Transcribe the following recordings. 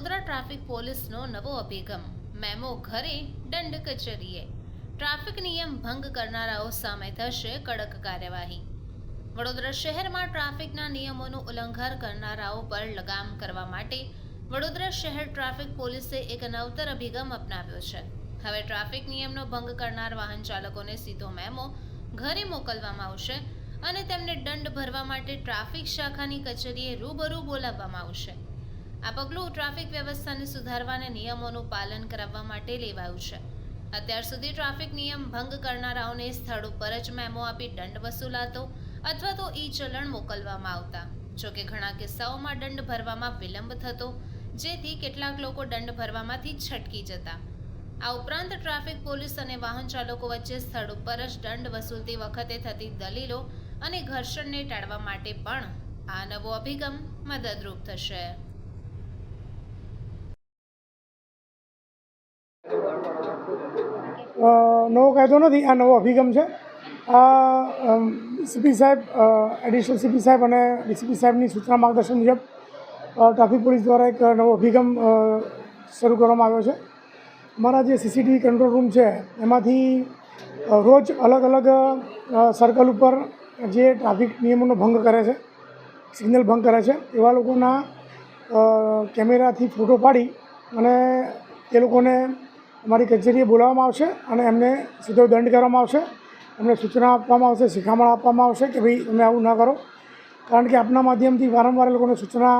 Traffic પોલીસનો નવો અભિગમ. મેમો ઘરે દંડ કચેરીએ. ટ્રાફિક નિયમ ભંગ કરનારાઓ સામે થશે કડક કાર્યવાહી. વડોદરા શહેરમાં ટ્રાફિકના નિયમોનું ઉલ્લંઘન કરનારાઓ પર લગામ કરવા માટે વડોદરા શહેર ટ્રાફિક પોલીસે એક નવતર અભિગમ અપનાવ્યો છે. હવે ટ્રાફિક નિયમનો ભંગ કરનાર વાહન ચાલકોને સીધો મેમો ઘરે મોકલવામાં આવશે અને તેમને દંડ ભરવા માટે ટ્રાફિક શાખાની કચેરીએ રૂબરૂ બોલાવવામાં આવશે. આ પગલું ટ્રાફિક વ્યવસ્થાને સુધારવા અને નિયમોનું પાલન કરાવવા માટે લેવાયું છે. અત્યાર સુધી ટ્રાફિક નિયમ ભંગ કરનારાઓને સ્થળ ઉપર જ મેમો આપી દંડ વસૂલાતો અથવા તો ઈ ચલણ મોકલવામાં આવતા. જોકે ઘણા કિસ્સાઓમાં દંડ ભરવામાં વિલંબ થતો, જેથી કેટલાક લોકો દંડ ભરવામાંથી છટકી જતા. આ ઉપરાંત ટ્રાફિક પોલીસ અને વાહન ચાલકો વચ્ચે સ્થળ ઉપર જ દંડ વસૂલતી વખતે થતી દલીલો અને ઘર્ષણને ટાળવા માટે પણ આ નવો અભિગમ મદદરૂપ થશે. નવો કાયદો નથી, આ નવો અભિગમ છે. આ સીપી સાહેબ એડિશનલ સીપી સાહેબ અને ડીસીપી સાહેબની સૂચના માર્ગદર્શન મુજબ ટ્રાફિક પોલીસ દ્વારા એક નવો અભિગમ શરૂ કરવામાં આવ્યો છે. અમારા જે સીસીટીવી કંટ્રોલ રૂમ છે, એમાંથી રોજ અલગ અલગ સર્કલ ઉપર જે ટ્રાફિક નિયમોનો ભંગ કરે છે, સિગ્નલ ભંગ કરે છે, એવા લોકોના કેમેરાથી ફોટો પાડી અને એ લોકોને અમારી કચેરીએ બોલાવવામાં આવશે અને એમને સીધો દંડ કરવામાં આવશે, એમને સૂચના આપવામાં આવશે, શિખામણ આપવામાં આવશે કે ભાઈ તમે આવું ના કરો. કારણ કે આપના માધ્યમથી વારંવાર લોકોને સૂચના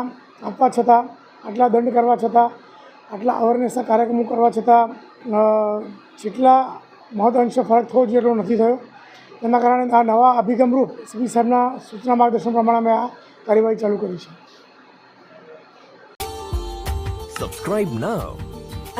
આપવા છતાં, આટલા દંડ કરવા છતાં, આટલા અવેરનેસના કાર્યક્રમો કરવા છતાં જેટલા મહદઅંશે ફરક થવો જોઈએ એટલો નથી થયો. એના કારણે આ નવા અભિગમરૂપ સીપી સાહેબના સૂચના માર્ગદર્શન પ્રમાણે અમે આ કાર્યવાહી ચાલુ કરી છે.